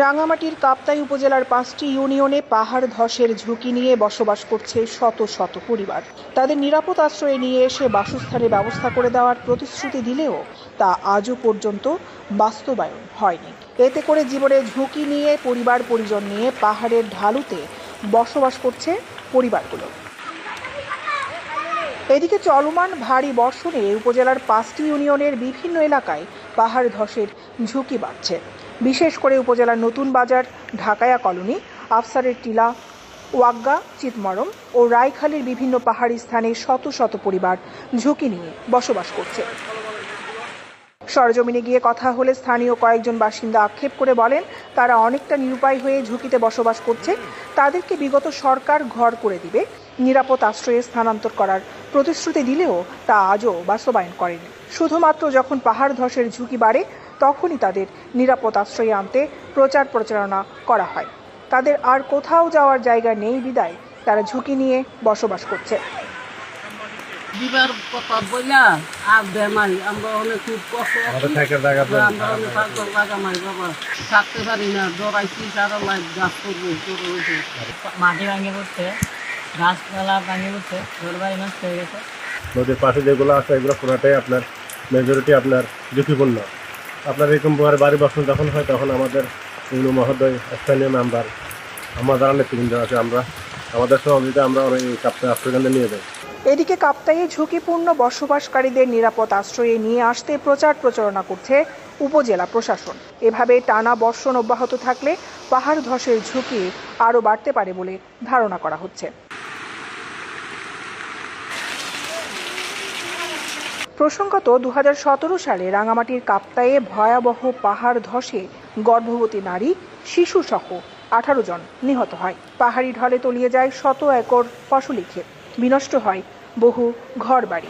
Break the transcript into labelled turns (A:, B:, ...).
A: রাঙামাটির কাপ্তাই উপজেলার পাঁচটি ইউনিয়নে পাহাড় ধসের ঝুঁকি নিয়ে বসবাস করছে শত শত পরিবার। তাদের নিরাপদ আশ্রয়ে নিয়ে এসে বাসস্থানের ব্যবস্থা করে দেওয়ার প্রতিশ্রুতি দিলেও তা আজও পর্যন্ত বাস্তবায়ন হয়নি। এতে করে জীবনে ঝুঁকি নিয়ে পরিবার পরিজন নিয়ে পাহাড়ের ঢালুতে বসবাস করছে পরিবারগুলো। এদিকে চলমান ভারী বর্ষণে উপজেলার পাঁচটি ইউনিয়নের বিভিন্ন এলাকায় পাহাড় ধসের ঝুঁকি বাড়ছে। বিশেষ করে উপজেলার নতুন বাজার, ঢাকায়া কলোনি, আফসারের টিলা, ওয়াগ্গা, চিতমরম ও রায়খালীর বিভিন্ন পাহাড়ি স্থানে শত শত পরিবার ঝুঁকি নিয়ে বসবাস করছে। সরজমিনে গিয়ে কথা হলে স্থানীয় কয়েকজন বাসিন্দা আক্ষেপ করে বলেন, তারা অনেকটা নিরুপায় হয়ে ঝুঁকিতে বসবাস করছে। তাদেরকে বিগত সরকার ঘর করে দিবে, নিরাপদ আশ্রয়ে স্থানান্তর করার প্রতিশ্রুতি দিলেও তা আজও বাস্তবায়ন করেনি। শুধুমাত্র যখন পাহাড় ধসের ঝুঁকি বাড়ে, তখনই তাদের নিরাপদ আশ্রয়ে আনতে প্রচার প্রচারণা করা হয়। তাদের আর কোথাও যাওয়ার জায়গা নেই বিদায়, তারা ঝুঁকি নিয়ে বসবাস করছে।
B: দিবার কথা বললা আর বেমারি আমরা অনেক খুব কষ্ট
C: আমাদের থাকার জায়গা তো
B: আমরা অনেক থাকতে লাগা মাই বাবা। থাকতে পারি না ডরাইছি সারা লাইফ গাছ করব
D: মাটি ভাঙে পড়ছে গাছপালা ভাঙে পড়ছে ঘর বাড়ি নষ্ট হয়ে গেছে।
C: নদীর পাশে যেগুলো আছে এগুলো পুরোটাই আপনার মেজরিটি আপনার ঝুঁকিপূর্ণ আপনার এরকম বাড়ি বসন যখন হয় তখন আমাদের এগুলো মহোদয় স্থানীয় মেম্বার আমার যারা নেতৃবৃন্দ আছে আমরা আমাদের সহযোগিতা আমরা এই কাপটা আশ্রয়কেন্দ্রে নিয়ে যাই।
A: এদিকে কাপ্তাইয়ে ঝুঁকিপূর্ণ বসবাসকারীদের নিরাপদ আশ্রয়ে নিয়ে আসতে প্রচার প্রচারণা করছে উপজেলা প্রশাসন। এভাবে টানা বর্ষণ অব্যাহত থাকলে পাহাড় ধসের ঝুঁকি আরও বাড়তে পারে বলে ধারণা করা হচ্ছে। প্রসঙ্গত দু হাজার সতেরো সালে রাঙামাটির কাপ্তায়ে ভয়াবহ পাহাড় ধসে গর্ভবতী নারী শিশু সহ আঠারো জন নিহত হয়। পাহাড়ি ঢলে তলিয়ে যায় শত একর ফসলি ক্ষেত। বিনষ্ট হয়। বহু ঘরবাড়ি।